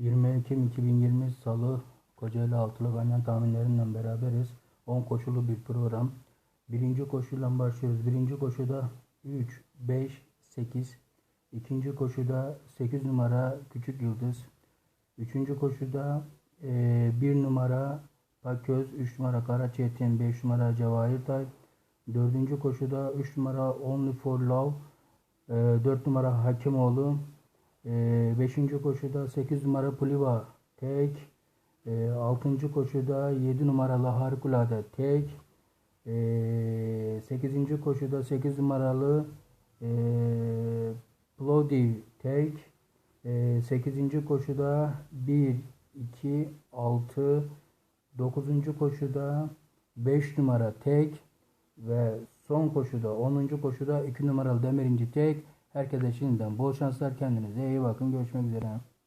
20 Ekim 2020 Salı Kocaeli Altılı Ganyan tahminlerinden beraberiz. 10 koşulu bir program. Birinci koşuyla başlıyoruz. Birinci koşuda 3, 5, 8. İkinci koşuda 8 numara Küçük Yıldız. Üçüncü koşuda 1 numara Paköz, 3 numara Karaçetin, 5 numara Cevahir Tay. Dördüncü koşuda 3 numara Only for Love, 4 numara Hakimoğlu, 5. koşuda 8 numara Puliva tek, 6. koşuda 7 numaralı Harikulade tek, 8. koşuda 8 numaralı Plodiv tek, 8. koşuda 1, 2, 6, 9. koşuda 5 numara tek ve son koşuda 10. koşuda 2 numaralı Demirinci tek. Herkese şimdiden bol şanslar kendinize iyi bakın görüşmek üzere.